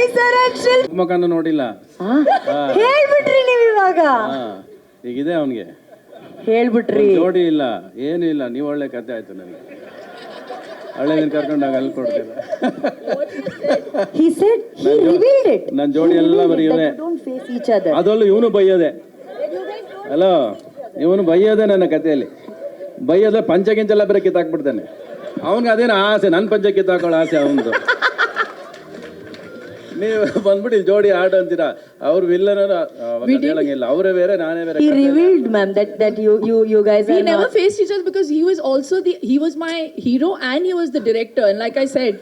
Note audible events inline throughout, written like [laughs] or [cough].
Ravi sir ಅಕ್ಷಲ್ ಮಗನ ನೋಡಿಲ್ಲ ಹೇಳ್ಬಿಟ್ರಿ ನೀವು ಇವಾಗ. ಈಗಿದೆ ಅವನಿಗೆ. ಹೇಳ್ಬಿಟ್ರಿ. ಜೋಡಿ ಇಲ್ಲ ಏನು ಇಲ್ಲ ನೀವು ಒಳ್ಳೆ ಕತೆ ಆಯ್ತು ನನಗೆ. ಹಳ್ಳೆ ಕರ್ಕೊಂಡು ಕರ್ಕೊಂಡಾಗ ಅಲ್ಲಿ ಕೊಡ್ತೀರ he said he revealed it. ನನ್ನ ಜೋಡಿ ಎಲ್ಲ ಬರೀ ಇವನೇ don't face each other. ಅದರಲ್ಲೂ ಇವನು ಬೈಯೋದೆ. ಹಲೋ ಇವನು ಬೈಯೋದೆ ನನ್ನ ಕಥೆಯಲ್ಲಿ. ಬೈಯೋದೆ ಪಂಚ ಗಿಂಚೆಲ್ಲ ಬೇರೆ ಕಿತ್ತಾಕ್ಬಿಡ್ತಾನೆ ಅವನಿಗೆ ಅದೇನು ಆಸೆ ನನ್ನ ಪಂಚ ಕಿತ್ತಾಕೊಳ್ಳೋ ಆಸೆ ಅವನದು. ನೀವು ಬಂದ್ಬಿಟ್ಟು ಇಲ್ಲಿ ಜೋಡಿ ಆಡು ಅಂತೀರಾ ಅವ್ರು ವಿಲ್ಲನ ಹೇಳಂಗಿಲ್ಲ ಅವರೇ ಬೇರೆ ನಾನೇ ಬೇರೆ he revealed ma'am that that you you you guys we are never not faced each other because he was also the he was my hero and he was the director and like i said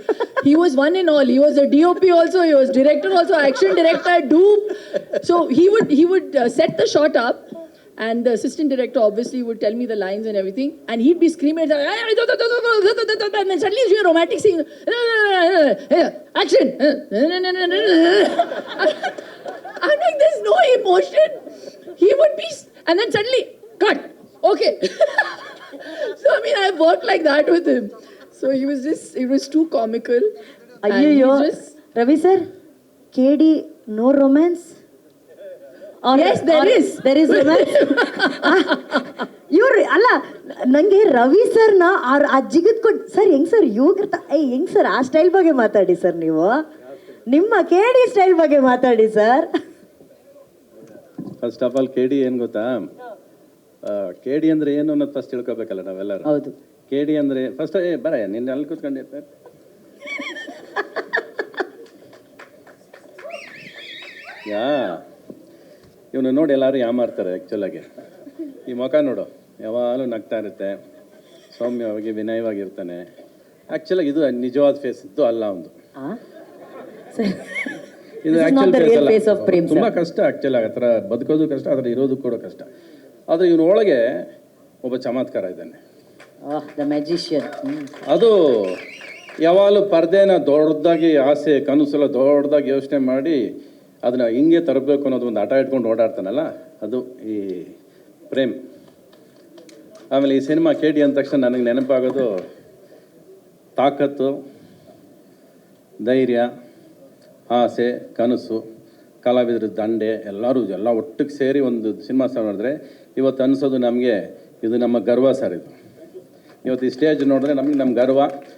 he was one in all he was a dop also he was director also action director dupe so he would he would uh, set the shot up And the assistant director obviously would tell me the lines and everything. And he'd be screaming, and then suddenly you're romantic scene. action. I'm like, there's no emotion. He would be, and then suddenly, cut. Okay. so, I mean, I worked like that with him. So he was just, it was too comical. Are you Ravi sir, KD, no romance? Yes there is. There is ಇವ್ರಿ ಇವ್ರು ಅಲ್ಲ ನಂಗೆ ರವಿ ಸರ್ನ ಆ ಜಿಗದ್ ಕೊಟ್ಟು sir ಹೆಂಗ್ sir ಯೋಗಿರ್ತ ಏ ಹೆಂಗ್ sir ಆ ಸ್ಟೈಲ್ ಬಗ್ಗೆ ಮಾತಾಡಿ ಸರ್ ನೀವು? ನಿಮ್ಮ ಕೆಡಿ ಸ್ಟೈಲ್ ಬಗ್ಗೆ ಮಾತಾಡಿ sir. First of all K ಏನ್ ಏನು ಗೊತ್ತಾ? ಕೆ ಡಿ ಅಂದ್ರೆ ಏನು ಅನ್ನೋದು ಫಸ್ಟ್ ತಿಳ್ಕೊಬೇಕಲ್ಲ ನಾವೆಲ್ಲರೂ. ಹೌದು. ಕೆ ಡಿ ಅಂದ್ರೆ ಫಸ್ಟ್ ಏ ಬರ ನಿನ್ನೆ ಅಲ್ಲಿ ಕೂತ್ಕೊಂಡಿರ್ತಾರೆ [laughs] ಯಾ? ಇವನು ನೋಡಿ ಎಲ್ಲರೂ ಯಾಮಾರ್ತಾರೆ ಆ್ಯಕ್ಚುಲಾಗಿ ಈ ಮುಖ ನೋಡು ಯಾವಾಗಲೂ ನಗ್ತಾ ಇರುತ್ತೆ. ಸೌಮ್ಯವಾಗಿ ವಿನಯವಾಗಿರ್ತಾನೆ. ಆ್ಯಕ್ಚುಲಾಗಿ ಇದು ನಿಜವಾದ ಫೇಸ್ ಇದ್ದು ಅಲ್ಲ ಒಂದು. ಇದು ಆ್ಯಕ್ಚುಲ್ ತುಂಬ ಕಷ್ಟ ಆ್ಯಕ್ಚುಲ್ ಆ ಥರ ಬದುಕೋದು ಕಷ್ಟ ಆ ಥರ ಇರೋದು ಕೂಡ ಕಷ್ಟ. ಆದರೆ ಇವನೊಳಗೆ ಒಬ್ಬ ಚಮತ್ಕಾರ ಇದ್ದಾನೆ. ಅದು ಯಾವಾಗಲೂ ಪರ್ದೆನ ದೊಡ್ಡದಾಗಿ ಆಸೆ ಕನಸೆಲ್ಲ ದೊಡ್ಡದಾಗಿ ಯೋಚನೆ ಮಾಡಿ ಅದನ್ನ ಹಿಂಗೆ ತರಬೇಕು ಅನ್ನೋದು ಒಂದು ಆಟ ಇಟ್ಕೊಂಡು ಓಡಾಡ್ತಾನಲ್ಲ, ಅದು ಈ ಪ್ರೇಮ್. ಆಮೇಲೆ ಈ ಸಿನಿಮಾ ಕೇಳಿ ಅಂದ ತಕ್ಷಣ ನನಗೆ ನೆನಪಾಗೋದು ತಾಕತ್ತು, ಧೈರ್ಯ, ಆಸೆ, ಕನಸು, ಕಲಾವಿದ್ರ ದಂಡೆ, ಎಲ್ಲರೂ ಎಲ್ಲ ಒಟ್ಟಿಗೆ ಸೇರಿ ಒಂದು ಸಿನಿಮಾ ಸಹ ನೋಡಿದ್ರೆ ಇವತ್ತು ಅನಿಸೋದು ನಮಗೆ ಇದು ನಮ್ಮ ಗರ್ವ ಸರ್ ಇದು. ಇವತ್ತು ಈ ಸ್ಟೇಜ್ ನೋಡಿದ್ರೆ ನಮಗೆ ನಮ್ಮ ಗರ್ವ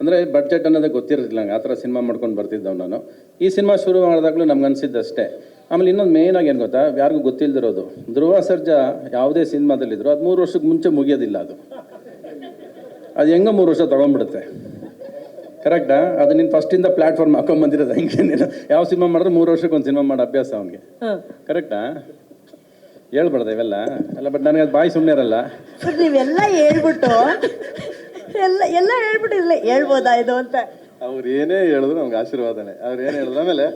ಅಂದರೆ ಬಡ್ಜೆಟ್ ಅನ್ನೋದೇ ಗೊತ್ತಿರೋದಿಲ್ಲ ನಂಗೆ. ಆ ಥರ ಸಿನಿಮಾ ಮಾಡ್ಕೊಂಡು ಬರ್ತಿದ್ದವು ನಾನು. ಈ ಸಿನಿಮಾ ಶುರು ಮಾಡಿದಾಗಲೂ ನಮ್ಗೆ ಅನಿಸಿದ್ದಷ್ಟೇ. ಆಮೇಲೆ ಇನ್ನೊಂದು ಮೇಯ್ನಾಗಿ ಏನು ಗೊತ್ತಾ? ಯಾರಿಗೂ ಗೊತ್ತಿಲ್ಲದಿರೋದು ಧ್ರುವ ಸರ್ಜಾ ಯಾವುದೇ ಸಿನಿಮಾದಲ್ಲಿದ್ದರು ಅದು ಮೂರು ವರ್ಷಕ್ಕೆ ಮುಂಚೆ ಮುಗಿಯೋದಿಲ್ಲ ಅದು. ಅದು ಹೆಂಗೆ ಮೂರು ವರ್ಷ ತೊಗೊಂಡ್ಬಿಡುತ್ತೆ. ಕರೆಕ್ಟಾ ಅದು ನೀನು ಫಸ್ಟಿಂದ ಪ್ಲಾಟ್ಫಾರ್ಮ್ ಹಾಕೊಂಡ್ಬಂದಿರೋದು ಹೆಂಗೆ ನೀನು ಯಾವ ಸಿನಿಮಾ ಮಾಡಿದ್ರೆ ಮೂರು ವರ್ಷಕ್ಕೆ ಒಂದು ಸಿನಿಮಾ ಮಾಡೋ ಅಭ್ಯಾಸ ಅವನಿಗೆ. ಕರೆಕ್ಟಾ ಹೇಳ್ಬಾರ್ದು ಇವೆಲ್ಲ? ಅಲ್ಲ ಬಟ್ ನನಗೆ ಅದು ಬಾಯಿ ಸುಮ್ಮನೆ ಇರಲ್ಲ. ನೀವೆಲ್ಲ ಹೇಳ್ಬಿಟ್ಟು ಎಲ್ಲ ಎಲ್ಲ ಹೇಳ್ಬಿಟ್ಟು ಇಲ್ಲ ಹೇಳ್ಬೋದಾ ಇದು ಅಂತ. ಅವ್ರು ಏನೇ ಹೇಳಿದ್ರು ನಮ್ಗೆ ಆಶೀರ್ವಾದನೆ. ಅವ್ರು ಏನು ಹೇಳಿದ್ರು ಆಮೇಲೆ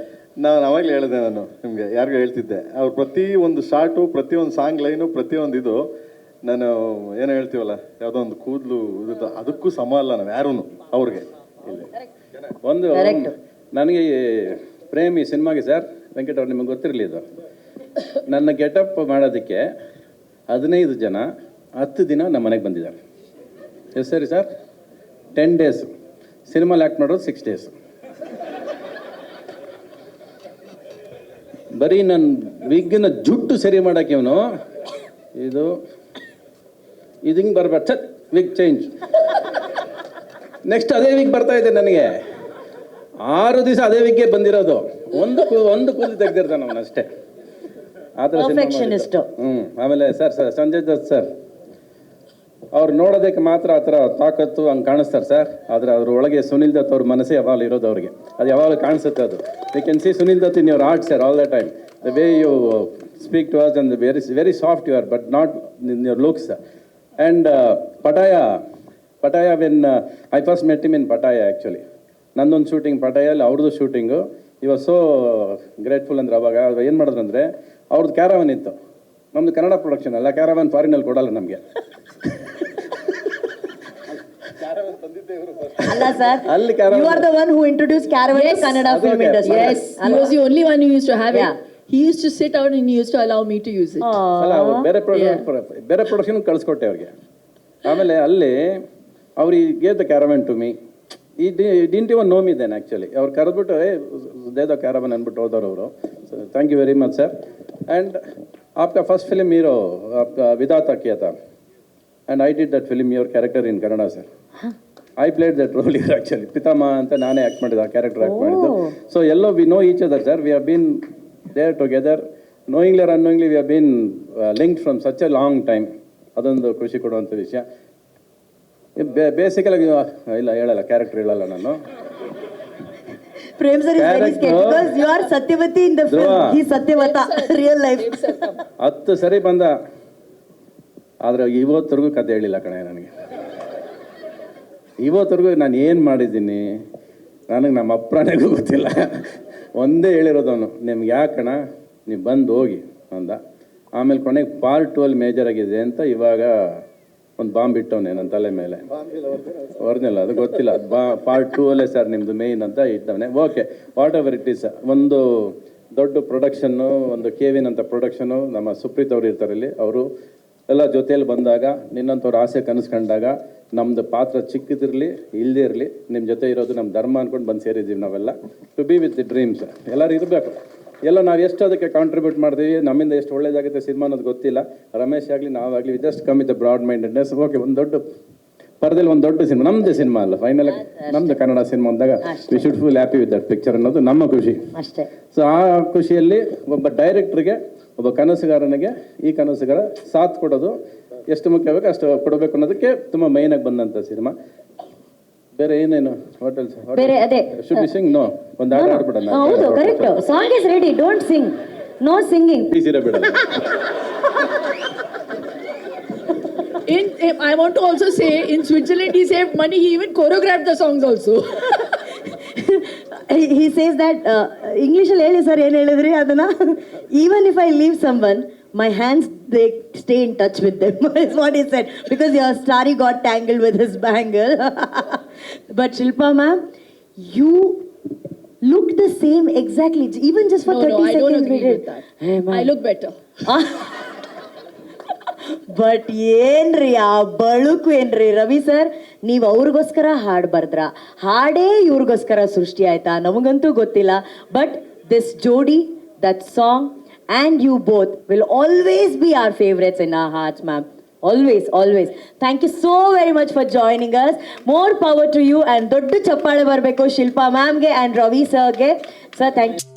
ನಾನು ಅವಾಗಲೇ ಹೇಳಿದೆ ನಾನು ನಿಮಗೆ ಯಾರಿಗೂ ಹೇಳ್ತಿದ್ದೆ. ಅವ್ರು ಪ್ರತಿ ಒಂದು ಶಾರ್ಟು ಪ್ರತಿ ಒಂದು ಸಾಂಗ್ ಲೈನು ಪ್ರತಿ ಒಂದು ಇದು ನಾನು ಏನೋ ಹೇಳ್ತೀವಲ್ಲ ಯಾವುದೋ ಒಂದು ಕೂದಲು ಇದು ಅದಕ್ಕೂ ಸಮ ಅಲ್ಲ ನಾವು ಯಾರೂ ಅವ್ರಿಗೆ. ಇಲ್ಲಿ. ಒಂದು ನನಗೆ ಪ್ರೇಮಿ ಪ್ರೇಮ್ ಈ ಸಿನಿಮಾಗೆ ಸರ್ ವೆಂಕಟ್ ಅವ್ರು ನಿಮಗೆ ಗೊತ್ತಿರಲಿ ಇದು. ನನ್ನ ಗೆಟಪ್ ಮಾಡೋದಕ್ಕೆ ಹದಿನೈದು ಜನ ಹತ್ತು ದಿನ ನಮ್ಮ ಮನೆಗೆ ಬಂದಿದ್ದಾರೆ. ಎಷ್ಟು ಸರಿ ಸರ್. ಟೆನ್ ಡೇಸು ಸಿನಿಮಾಲಿ ಆ್ಯಕ್ಟ್ ಮಾಡೋದು ಸಿಕ್ಸ್ ಡೇಸ್ ಬರೀ ನನ್ನ ವಿಗ್ಗಿನ ಜುಟ್ಟು ಸರಿ ಮಾಡೋಕೆ ಇವನು. ಇದು ಇದು ಹಿಂಗೆ ಬರ್ಬಾರ್ದು ಚತ್ ವಿಗ್ ಚೇಂಜ್ ನೆಕ್ಸ್ಟ್ ಅದೇ ವಿಗ್ ಬರ್ತಾ ಇದೆ ನನಗೆ. ಆರು ದಿವಸ ಅದೇ ವಿಗ್ಗೆ ಬಂದಿರೋದು. ಒಂದು ಕೂ ಒಂದು ಕೂದಲು ತೆಗೆದಿರ್ತಾನೆ ಅವನು ಅಷ್ಟೇ. ಆ ಥರ ಹ್ಞೂ ಆಮೇಲೆ sir sir Sanjay Dutt sir. ಅವ್ರು ನೋಡೋದಕ್ಕೆ ಮಾತ್ರ ಆ ಥರ ತಾಕತ್ತು ಹಂಗೆ ಕಾಣಿಸ್ತಾರೆ ಸರ್. ಆದರೆ ಅದ್ರ ಒಳಗೆ ಸುನಿಲ್ ದತ್ ಅವ್ರ ಮನಸ್ಸೇ ಯಾವಾಗ ಇರೋದು ಅವ್ರಿಗೆ. ಅದು ಯಾವಾಗಲೂ ಕಾಣಿಸುತ್ತೆ ಅದು. You can see Sunil Dutt in your art sir all the time the way you speak to us and very very soft you are but not in your looks and Pattaya Pattaya when I first met him in Pattaya actually ನಂದೊಂದು shooting ಪಟಾಯಲ್ಲಿ ಅವ್ರದ್ದು shooting ಇವಾಗ so grateful ಅಂದ್ರೆ ಅವಾಗ ಏನು ಮಾಡಿದ್ರು ಅಂದರೆ, ಅವ್ರದ್ದು ಕ್ಯಾರವನ್ ಇತ್ತು. ನಮ್ಮದು ಕನ್ನಡ ಪ್ರೊಡಕ್ಷನ್ ಅಲ್ಲ ಕ್ಯಾರವನ್ ಫಾರಿನಲ್ಲಿ ಕೊಡಲ್ಲ ನಮಗೆ. [laughs] ಅಲ್ಲ sir you are the one who introduce caravan to Kannada film industry Yes, he was the only one who to have have Yeah. it. To sit out in out and he used to allow me to use it. ಅಲ್ಲ ಅವ್ರು ಬೇರೆ production ಬೇರೆ production ಕಳಿಸ್ಕೊಟ್ಟೆ ಅವರಿಗೆ. ಆಮೇಲೆ ಅಲ್ಲಿ ಅವ್ರು ಈ the caravan to me ಈ ಡಿಂಟಿ ಒಂದು ನೋಮ್ ಇದ್ದೇನೆ ಆ್ಯಕ್ಚುಲಿ ಅವ್ರು ಕರೆದ್ಬಿಟ್ಟು ದೇ ದ ಕ್ಯಾರವನ್ ಅಂದ್ಬಿಟ್ಟು ಹೋದವ್ರು ಅವರು. Thank you very much sir and ಆಪ್ಕ first film hero ಆಪ್ಕ ವಿಧಾತ ಕಿಯತ and I did that film your character in Kannada sir I played that role year actually ಪಿತಾಮ ಅಂತ ನಾನೇ ಆ್ಯಕ್ಟ್ ಮಾಡಿದ್ದೆ ಆ ಕ್ಯಾರೆಕ್ಟರ್ ಆ್ಯಕ್ಟ್ ಮಾಡಿದ್ದು. So yellow we know each other sir we have been there together knowingly or unknowingly we have been linked from such a long time ಅದೊಂದು ಖುಷಿ ಕೊಡುವಂಥ ವಿಷಯ. ಬೇಸಿಕಲಾಗಿ ಇಲ್ಲ ಹೇಳಲ್ಲ ಕ್ಯಾರೆಕ್ಟರ್ ಹೇಳಲ್ಲ ನಾನು. Prem sir is very Correct, ಸ್ಕೇಟ್ no? Because you are Satyavati in the film Dhruva. He ಸತ್ಯವತ real life ಹತ್ತು ಸರಿ ಬಂದ. ಆದ್ರೆ ಇವತ್ತರೆಗೂ ಕತೆ ಹೇಳಿಲ್ಲ ಕಣೆ ನನಗೆ. ಇವತ್ತರೆಗೂ ನಾನು ಏನು ಮಾಡಿದ್ದೀನಿ? ನನಗೆ ನಮ್ಮ ಅಪ್ಪನಿಗೂ ಗೊತ್ತಿಲ್ಲ. ಒಂದೇ ಹೇಳಿರೋದು ಅವನು, ನಿಮ್ಗೆ ಯಾಕಣ ನೀವು ಬಂದು ಹೋಗಿ ಅಂದ. ಆಮೇಲೆ ಕೊನೆಗೆ ಪಾರ್ಟ್ ಟು ಅಲ್ಲಿ ಮೇಜರ್ ಆಗಿದೆ ಅಂತ ಇವಾಗ ಒಂದು ಬಾಂಬ್ ಇಟ್ಟವನೇ ನನ್ನ ತಲೆ ಮೇಲೆ. ಒರಿಜಿನಲ್ ಅದು ಗೊತ್ತಿಲ್ಲ. ಬಾ, ಪಾರ್ಟ್ ಟೂ ಅಲ್ಲೇ ಸರ್ ನಿಮ್ಮದು ಮೇಯ್ನ್ ಅಂತ ಇಟ್ಟವನೆ. Okay whatever it is ಒಂದು ದೊಡ್ಡ ಪ್ರೊಡಕ್ಷನ್ನು ಒಂದು ಕೇವಿನ್ ಅಂತ ಪ್ರೊಡಕ್ಷನು ನಮ್ಮ ಸುಪ್ರೀತ್ ಅವರು ಇರ್ತಾರೆ ಇಲ್ಲಿ, ಅವರು ಎಲ್ಲ ಜೊತೆಯಲ್ಲಿ ಬಂದಾಗ, ನಿನ್ನಂಥವ್ರ ಆಸೆ ಕನಸ್ಕೊಂಡಾಗ ನಮ್ಮದು ಪಾತ್ರ ಚಿಕ್ಕದಿರಲಿ ಇಲ್ಲದೇ ಇರಲಿ ನಿಮ್ಮ ಜೊತೆ ಇರೋದು ನಮ್ಮ ಧರ್ಮ ಅಂದ್ಕೊಂಡು ಬಂದು ಸೇರಿದ್ದೀವಿ ನಾವೆಲ್ಲ. To be with the dreams ಎಲ್ಲರೂ ಇರಬೇಕು. ಎಲ್ಲ ನಾವು ಎಷ್ಟು ಅದಕ್ಕೆ ಕಾಂಟ್ರಿಬ್ಯೂಟ್ ಮಾಡ್ತೀವಿ ನಮ್ಮಿಂದ ಎಷ್ಟು ಒಳ್ಳೇದಾಗುತ್ತೆ ಸಿನಿಮಾ ಅನ್ನೋದು ಗೊತ್ತಿಲ್ಲ. ರಮೇಶ್ ಆಗಲಿ ನಾವಾಗಲಿ just come with broad mindedness okay ಒಂದು ದೊಡ್ಡ ಪರದಲ್ಲಿ ಒಂದು ದೊಡ್ಡ ಸಿನಿಮಾ ನಮ್ದು ಸಿನಿಮಾ ಅಲ್ಲ ಫೈನಲ್ ನಮ್ದು ಕನ್ನಡ ಸಿನಿಮಾ ಅಂದಾಗ we should full happy with that picture ಅನ್ನೋದು ನಮ್ಮ ಖುಷಿ. ಅಷ್ಟೇ. ಸೊ ಆ ಖುಷಿಯಲ್ಲಿ ಒಬ್ಬ ಡೈರೆಕ್ಟ್ರಿಗೆ ಒಬ್ಬ ಕನಸುಗಾರನಿಗೆ ಈ ಕನಸುಗಾರ ಸಾಥ್ ಕೊಡೋದು ಎಷ್ಟು ಮುಖ್ಯ ಬೇಕು ಅಷ್ಟು ಕೊಡಬೇಕು ಅನ್ನೋದಕ್ಕೆ ತುಂಬ ಆಗಿ ಬಂದಂತ ಸಿನಿಮಾ. ಬೇರೆ ಏನೇನು? ಹೋಟೆಲ್ ಬೇರೆ ಅದೇ. ಶುಡ್ ಬಿ ಸಿಂಗ್ ನೋ ಒಂದು ಹಾಡು ಹಾಡ್ಬಿಡೋಣ ಹೌದು correct song is ready don't sing no singing In, in- I want to also say, in Switzerland, he saved money. He even choreographed the songs also. He says that ಇಂಗ್ಲೀಷಲ್ಲಿ ಹೇಳಿ sir ಏನು ಹೇಳಿದ್ರಿ ಅದನ್ನ even if I leave some one my hands they stay in touch with them [laughs] is what is set because your story got tangle with his bangle [laughs] but Shilpa ma'am you look the same exactly even just for no, no, thirty I don't seconds agree with that. I look better. [laughs] but ಏನ್ರಿ ಆ ಬಳುಕು ಏನ್ರಿ Ravi sir ನೀವು ಅವ್ರಿಗೋಸ್ಕರ ಹಾಡು ಬರ್ದ್ರ? ಹಾಡೇ ಇವ್ರಿಗೋಸ್ಕರ ಸೃಷ್ಟಿ ಆಯ್ತಾ? ನಮಗಂತೂ ಗೊತ್ತಿಲ್ಲ. ಬಟ್ ದಿಸ್ ಜೋಡಿ that song and you both will always be our favourites in ಆ hearts ma'am always always thank you so very much for joining us more power to you and ದೊಡ್ಡ ಚಪ್ಪಾಳೆ ಬರಬೇಕು ಶಿಲ್ಪಾ ಮ್ಯಾಮ್ಗೆ ಆ್ಯಂಡ್ ರವಿ ಸರ್ಗೆ sir thank you